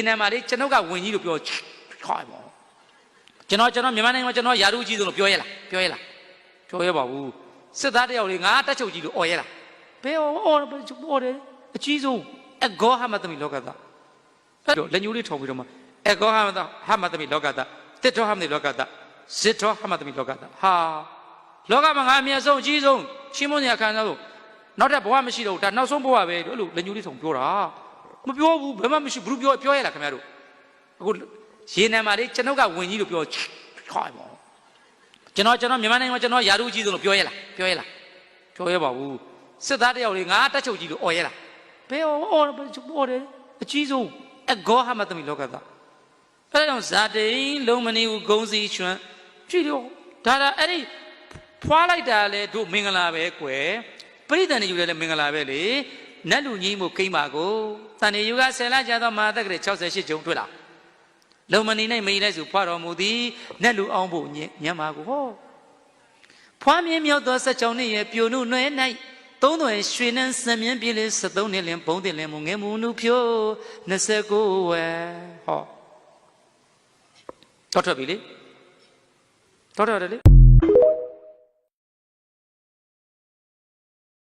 ဒီနေ့မှာလေကျွန်ုပ်ကဝင်ကြီးလို့ပြောခေါ်ပါကျွန်တော်ကျွန်တော်မြန်မာနိုင်ငံမှာကျွန်တော်ယာရုကြီးဆုံးလို့ပြောရဲလားပြောရဲလားပြောရဲပါဘူးစစ်သားတယောက်လေးငါတက်ချုပ်ကြီးလို့អော်ရဲလားဘယ်អော်អော်អော်တယ်အကြီးဆုံးအဂေါဟမသမီလောကသားအဲ့တော့လက်ညှိုးလေးထောင်ပြီးတော့မှအဂေါဟမသဟမသမီလောကသားတစ်တော်ဟမသမီလောကသားဇစ်တော်ဟမသမီလောကသားဟာလောကမှာငါအမြတ်ဆုံးအကြီးဆုံးချင်းမွန်ရခံစားလို့နောက်ထပ်ဘဝမရှိတော့ဘူးဒါနောက်ဆုံးဘဝပဲလို့အဲ့လိုလက်ညှိုးလေးထောင်ပြောတာ မပြောဘူးဘယ်မှမရှိဘူးပြောပြောရလားခင်ဗျားတို့ အခုရေနံမှာလေကျွန်ုပ်ကဝင်ကြီးလို့ပြောခေါ်ပါကျွန်တော်ကျွန်တော်မြန်မာနိုင်ငံမှာကျွန်တော်ယာရုကြီးဆုံးလို့ပြောရဲလားပြောရဲလားပြောရဲပါဘူးစစ်သားတယောက်လေးငါတက်ချုပ်ကြီးလို့អော်ရဲလားဘယ်អော်អော်អော်တယ်အကြီးဆုံးအဂေါဟမသမီလောကသားအဲဒါကြောင့်ဇာတိန်လုံးမနေဘူးဂုံစီချွမ်းကြည့်လို့ဒါဒါအဲ့ဒီဖွာလိုက်တာလေတို့မင်္ဂလာပဲကွယ်ပရိသန်နေယူတယ်လေမင်္ဂလာပဲလေ နတ်လူကြီးမှုကိမ့်ပါကိုတန်နေယူကဆယ်လကြာသောမဟာတက္ကရာ68ကျုံတွေ့လားလုံမနေနိုင်မေးလိုက်ဆိုဖွာတော်မူသည်နတ်လူအောင်ဖို့ညညံပါကိုဟောဖွာမြင်းမြောက်သောဆက်ချောင်းနှင့်ရဲ့ပြိုနုနှဲ၌သုံးသွယ်ရွှေနှံစံမြင်းပြည့်လေး73နှစ်လင်ဘုံတင်လင်မူငယ်မူနုဖြိုး29ဝယ်ဟောတော်ထွက်ပြီလေတော်တော်တယ်လေ